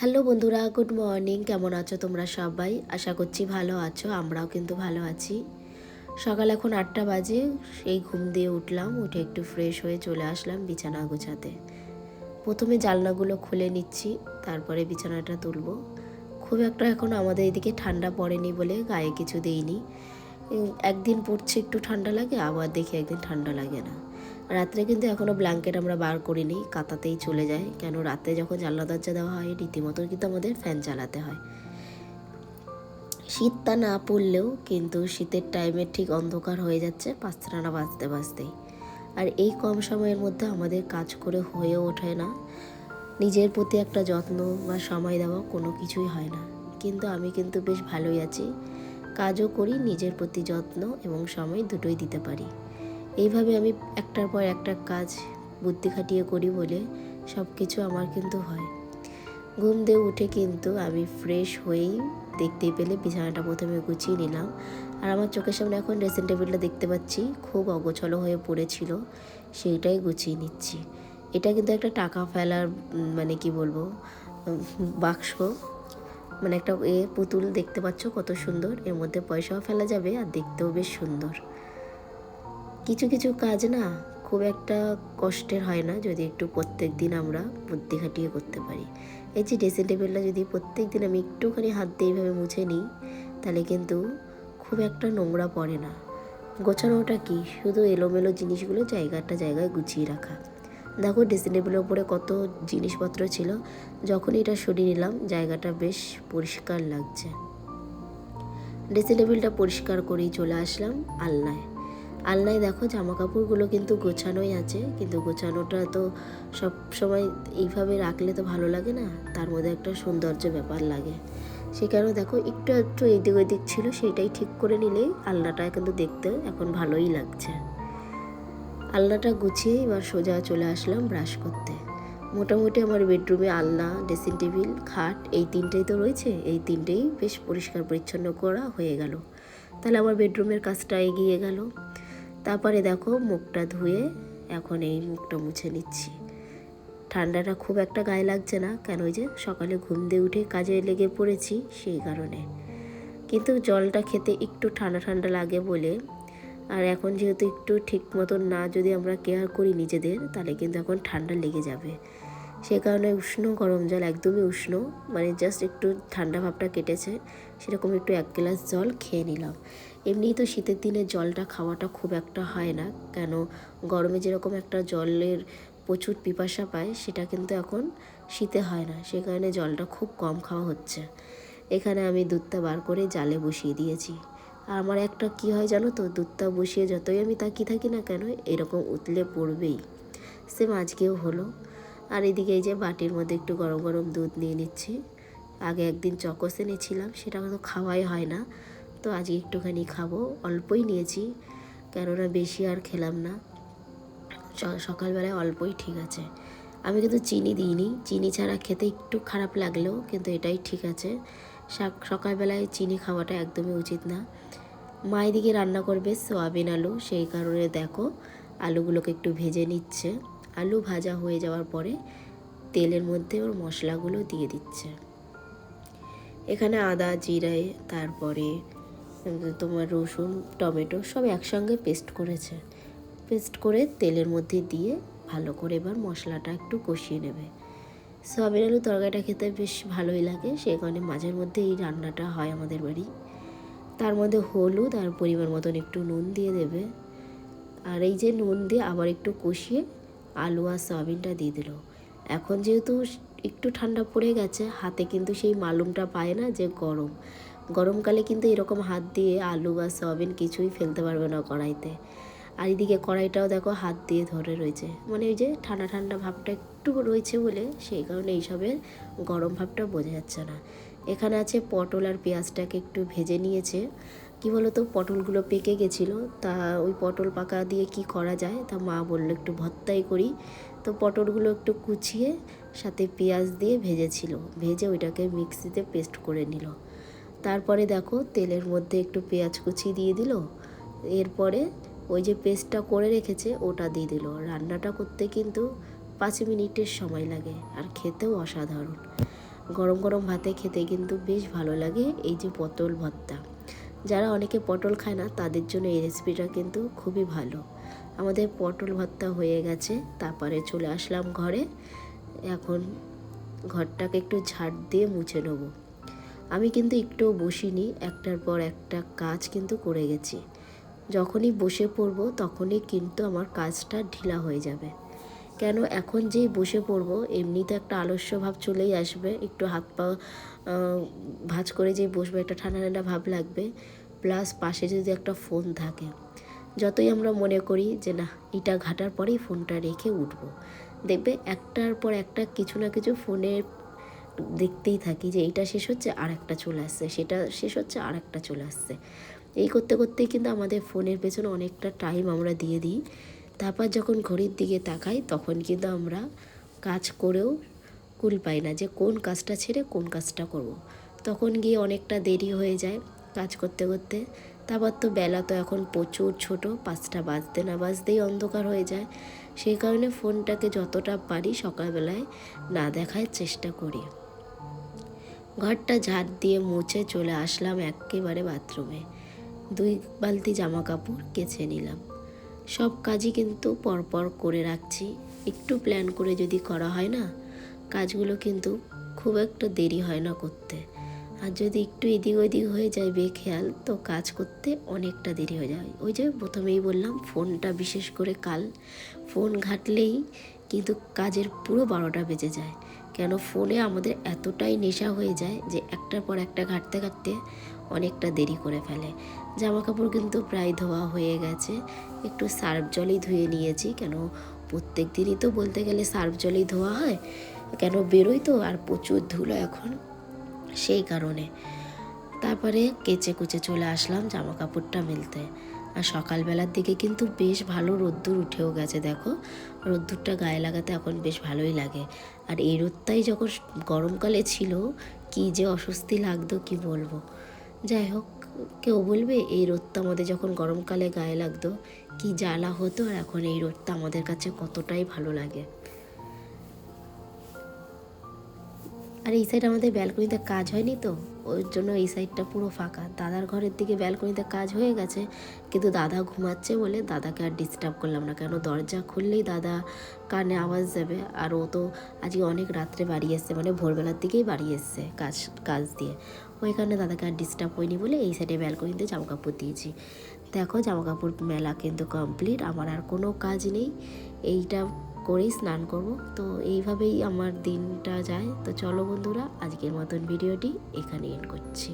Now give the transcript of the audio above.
Hello বন্ধুরা, good morning. কেমন আছো তোমরা সবাই? আশা করছি ভালো আছো, আমরাও কিন্তু ভালো আছি। সকাল এখন আটটা বাজে, সেই ঘুম দিয়ে উঠলাম, উঠে একটু ফ্রেশ হয়ে চলে আসলাম বিছানা গোছাতে। প্রথমে জানলাগুলো খুলে নিচ্ছি, তারপরে বিছানাটা তুলবো। খুব একটা এখন আমাদের এদিকে ঠান্ডা পড়েনি বলে গায়ে কিছু দেইনি। একদিন পড়ছে একটু ঠান্ডা লাগে, আবার দেখি একদিন ঠান্ডা লাগে না। রাত্রে কিন্তু এখনও ব্ল্যাঙ্কেট আমরা বার করিনি কাতাতেই চলে যায়। কেন? রাতে যখন জানলা দরজা দেওয়া হয়, রীতিমতো কিন্তু আমাদের ফ্যান চালাতে হয়। শীতটা না পড়লেও কিন্তু শীতের টাইমে ঠিক অন্ধকার হয়ে যাচ্ছে পাঁচটা না বাজতে বাজতেই। আর এই কম সময়ের মধ্যে আমাদের কাজ করে হয়ে ওঠে না। নিজের প্রতি একটা যত্ন বা সময় দেওয়া কোনো কিছুই হয় না। কিন্তু আমি কিন্তু বেশ ভালোই আছি। কাজও করি, নিজের প্রতি যত্ন এবং সময় দুটোই দিতে পারি। এইভাবে আমি একটার পর একটা কাজ বুদ্ধি খাটিয়ে করি বলে সব কিছু আমার কিন্তু হয়। ঘুম দিয়ে উঠে কিন্তু আমি ফ্রেশ হয়েই দেখতেই পেলে বিছানাটা প্রথমে গুছিয়ে নিলাম। আর আমার চোখের সামনে এখন ড্রেসিং টেবিলটা দেখতে পাচ্ছি, খুব অগোছলো হয়ে পড়েছিল, সেইটাই গুছিয়ে নিচ্ছি। এটা কিন্তু একটা টাকা ফেলার মানে কি বলব বাক্স। মানে একটা এ পুতুল দেখতে পাচ্ছ কত সুন্দর, এর মধ্যে পয়সাও ফেলা যাবে আর দেখতেও বেশ সুন্দর। কিছু কিছু কাজ না খুব একটা কষ্টের হয় না যদি একটু প্রত্যেক দিন আমরা বুদ্ধি খাটিয়ে করতে পারি। এই যে ড্রেসিং টেবিলটা যদি প্রত্যেক দিন আমি একটুখানি হাত দিয়ে এইভাবে মুছে নিই, তাহলে কিন্তু খুব একটা নোংরা পড়ে না। গোছানোটা কি? শুধু এলোমেলো জিনিসগুলো জায়গাটা জায়গায় গুছিয়ে রাখা। দেখো ড্রেসিং টেবিলের উপরে কত জিনিসপত্র ছিল, যখন এটা সরিয়ে নিলাম, জায়গাটা বেশ পরিষ্কার লাগছে। ড্রেসিং টেবিলটা পরিষ্কার করেই চলে আসলাম আলনায়। আলনায় দেখো জামা কাপড়গুলো কিন্তু গোছানোই আছে, কিন্তু গোছানোটা তো সব সময় এইভাবে রাখলে তো ভালো লাগে না, তার মধ্যে একটা সৌন্দর্য ব্যাপার লাগে। সে কারণে দেখো একটু একটু এদিক ওদিক ছিল সেটাই ঠিক করে নিলেই আলনাটা কিন্তু দেখতে এখন ভালোই লাগছে। আলনাটা গুছিয়ে এবার সোজা চলে আসলাম ব্রাশ করতে। মোটামুটি আমার বেডরুমে আলনা, ড্রেসিং টেবিল, খাট, এই তিনটেই তো রয়েছে, এই তিনটেই বেশ পরিষ্কার পরিচ্ছন্ন করা হয়ে গেল। তাহলে আমার বেডরুমের কাজটা এগিয়ে গেল। তারপরে দেখো মুখটা ধুয়ে এখন এই মুখটা মুছে নিচ্ছি। ঠান্ডাটা খুব একটা গায়ে লাগছে না, কেন ওই যে সকালে ঘুম দিয়ে উঠে কাজে লেগে পড়েছি সেই কারণে। কিন্তু জলটা খেতে একটু ঠান্ডা ঠান্ডা লাগে বলে, আর এখন যেহেতু একটু ঠিক মতন না যদি আমরা কেয়ার করি নিজেদের, তাহলে কিন্তু এখন ঠান্ডা লেগে যাবে। সে কারণে উষ্ণ গরম জল, একদমই উষ্ণ মানে জাস্ট একটু ঠান্ডা ভাবটা কেটেছে, সেরকম একটু এক গ্লাস জল খেয়ে নিলাম। এমনিই তো শীতের দিনে জলটা খাওয়াটা খুব একটা হয় না। কেন? গরমে যেরকম একটা জলের প্রচুর পিপাসা পায়, সেটা কিন্তু এখন শীতে হয় না। সে কারণে জলটা খুব কম খাওয়া হচ্ছে। এখানে আমি দুধটা বার করে জালে বসিয়ে দিয়েছি। আর আমার একটা কি হয় জানো তো? দুধটা বসিয়ে যতই আমি তাকিয়ে থাকি না কেন, এরকম উতলে পড়বেই। সেম আজকেও হলো। আর এদিকে এই যে বাটির মধ্যে একটু গরম গরম দুধ নিয়ে নিচ্ছি। আগে একদিন চকোস এনেছিলাম, সেটা তো খাওয়াই হয় না। তো আজকে একটুখানি খাব, অল্পই নিয়েছি, কেননা বেশি আর খেলাম না। সকালবেলায় অল্পই ঠিক আছে। আমি কিন্তু চিনি দিইনি, চিনি ছাড়া খেতে একটু খারাপ লাগলেও কিন্তু এটাই ঠিক আছে। সকালবেলায় চিনি খাওয়াটা একদমই উচিত না। মা এদিকে রান্না করবে সোয়াবিন আলু, সেই কারণে দেখো আলুগুলোকে একটু ভেজে নিচ্ছে। আলু ভাজা হয়ে যাওয়ার পরে তেলের মধ্যে ওর মশলাগুলো দিয়ে দিচ্ছে। এখানে আদা, জিরে, তারপরে তোমার রসুন, টমেটো সব একসঙ্গে পেস্ট করেছে। পেস্ট করে তেলের মধ্যে দিয়ে ভালো করে এবার মশলাটা একটু কষিয়ে নেবে। সয়াবিন আলু তরকারিটা খেতে বেশ ভালোই লাগে, সেই কারণে মাঝের মধ্যে এই রান্নাটা হয় আমাদের বাড়ি। তার মধ্যে হলুদ আর পরিমাণ মতন একটু নুন দিয়ে দেবে। আর এই যে নুন দিয়ে আবার একটু কষিয়ে আলু আর সয়াবিনটা দিয়ে দিল। এখন যেহেতু একটু ঠান্ডা পড়ে গেছে, হাতে কিন্তু সেই মালুমটা পায় না যে গরম। গরমকালে কিন্তু এরকম হাত দিয়ে আলু বা সয়াবিন কিছুই ফেলতে পারবে না কড়াইতে। আর এদিকে কড়াইটাও দেখো হাত দিয়ে ধরে রয়েছে। মানে ওই যে ঠান্ডা ঠান্ডা ভাবটা একটু রয়েছে বলে সেই কারণে এইসবের গরম ভাবটা বোঝা যাচ্ছে না। এখানে আছে পটল আর পেঁয়াজটাকে একটু ভেজে নিয়েছে। কি বলতো, পটলগুলো পেকে গেছিল। তা ওই পটল পাকা দিয়ে কি করা যায় তা মা বলল একটু ভর্তাই করি। তো পটলগুলো একটু কুচিয়ে সাথে পেঁয়াজ দিয়ে ভেজেছিল। ভেজে ওইটাকে মিক্সিতে পেস্ট করে নিল। তারপরে দেখো তেলের মধ্যে একটু পেঁয়াজ কুচি দিয়ে দিল। এরপরে ওই যে পেস্টটা করে রেখেছে, ওটা দিয়ে দিল। রান্নাটা করতে কিন্তু পাঁচ মিনিটের সময় লাগে আর খেতেও অসাধারণ। গরম গরম ভাতে খেতে কিন্তু বেশ ভালো লাগে এই যে পটল ভর্তা। যারা অনেকে পটল খায় না, তাদের জন্য এই রেসিপিটা কিন্তু খুবই ভালো। আমাদের পটল ভর্তা হয়ে গেছে, তারপরে চলে আসলাম ঘরে। এখন ঘরটাকে একটু ঝাড় দিয়ে মুছে নেব। আমি কিন্তু একটুও বসিনি, একটার পর একটা কাজ কিন্তু করে গেছি। যখনই বসে পড়ব তখনই কিন্তু আমার কাজটা ঢিলা হয়ে যাবে। কেন এখন যেই বসে পড়ব এমনিতে একটা আলস্য ভাব চলেই আসবে, একটু হাত পা ভাঁজ করে যেই বসবে একটা ঠান্ডা ঠান্ডা ভাব লাগবে, প্লাস পাশে যদি একটা ফোন থাকে। যতই আমরা মনে করি যে না, এটা ঘাটার পরেই ফোনটা রেখে উঠবো। দেখবে একটার পর একটা কিছু না কিছু ফোনে দেখতেই থাকি যে এইটা শেষ হচ্ছে আর একটা চলে আসছে। সেটা শেষ হচ্ছে আর একটা চলে আসছে। এই করতে করতেই কিন্তু আমাদের ফোনের পেছনে অনেকটা টাইম আমরা দিয়ে দিই। তারপর যখন ঘড়ির দিকে তাকাই, তখন কিন্তু আমরা কাজ করেও কুল পাই না যে কোন কাজটা ছেড়ে কোন কাজটা করব। তখন গিয়ে অনেকটা দেরি হয়ে যায় কাজ করতে করতে। তারপর তো বেলা তো এখন প্রচুর ছোট, পাঁচটা বাজতে না বাজতেই অন্ধকার হয়ে যায়। সেই কারণে ফোনটাকে যতটা পারি সকালবেলায় না দেখার চেষ্টা করি। ঘরটা ঝাড় দিয়ে মুছে চলে আসলাম একেবারে বাথরুমে। দুই বালতি জামা কাপড় কেচে নিলাম। সব কাজই কিন্তু পরপর করে রাখছি। একটু প্ল্যান করে যদি করা হয় না, কাজগুলো কিন্তু খুব একটা দেরি হয় না করতে। আর যদি একটু এদিক ওদিক হয়ে যায় বেখেয়াল, তো কাজ করতে অনেকটা দেরি হয়ে যায়। ওই যে প্রথমেই বললাম, ফোনটা বিশেষ করে কাল। ফোন ঘাটলেই কিন্তু কাজের পুরো বারোটা বেজে যায়। কেন ফোনে আমাদের এতটাই নেশা হয়ে যায় যে একটার পর একটা ঘাটতে ঘাটতে অনেকটা দেরি করে ফেলে। জামা কাপড় কিন্তু প্রায় ধোয়া হয়ে গেছে। একটু সার্ফ জলই ধুয়ে নিয়েছি, কেন প্রত্যেক দিনই তো বলতে গেলে সার্ফ জলই ধোয়া হয়। কেন বেরোই তো? আর প্রচুর ধুলো এখন সেই কারণে। তারপরে কেচে কুচে চলে আসলাম জামা কাপড়টা মেলতে। আর সকালবেলার দিকে কিন্তু বেশ ভালো রোদ্দুর উঠেও গেছে, দেখো। রোদ্দুরটা গায়ে লাগাতে এখন বেশ ভালোই লাগে। আর এই রোদটাই যখন গরমকালে ছিল, কি যে অস্বস্তি লাগতো, কি বলব। যাই হোক, কেউ বলবে, এই রোদটা আমাদের যখন গরমকালে গায়ে লাগতো, কি জ্বালা হতো, আর এখন এই রোদটা আমাদের কাছে কতটাই ভালো লাগে। আর এই সাইড আমাদের ব্যালকনিতে কাজ হয়নি তো, ওই জন্য এই সাইডটা পুরো ফাঁকা। দাদার ঘরের দিকে ব্যালকনিতে কাজ হয়ে গেছে, কিন্তু দাদা ঘুমাচ্ছে বলে দাদাকে আর ডিস্টার্ব করলাম না, কেন দরজা খুললেই দাদা কানে আওয়াজ যাবে। আর ও তো আজকে অনেক রাত্রে বাড়ি এসছে মানে ভোরবেলার দিকেই বাড়ি এসছে কাজ কাজ দিয়ে। ওই কারণে দাদাকে আর ডিস্টার্ব হয়নি বলে এই সাইডে ব্যালকনিতে জামা কাপড় দিয়েছি। দেখো জামা কাপড় মেলা কিন্তু কমপ্লিট আমার আর কোনো কাজ নেই। এইটা করেই স্নান করব। তো এইভাবেই আমার দিনটা যায়। তো চলো বন্ধুরা, আজকের মতন ভিডিওটি এখানে এন্ড করছি।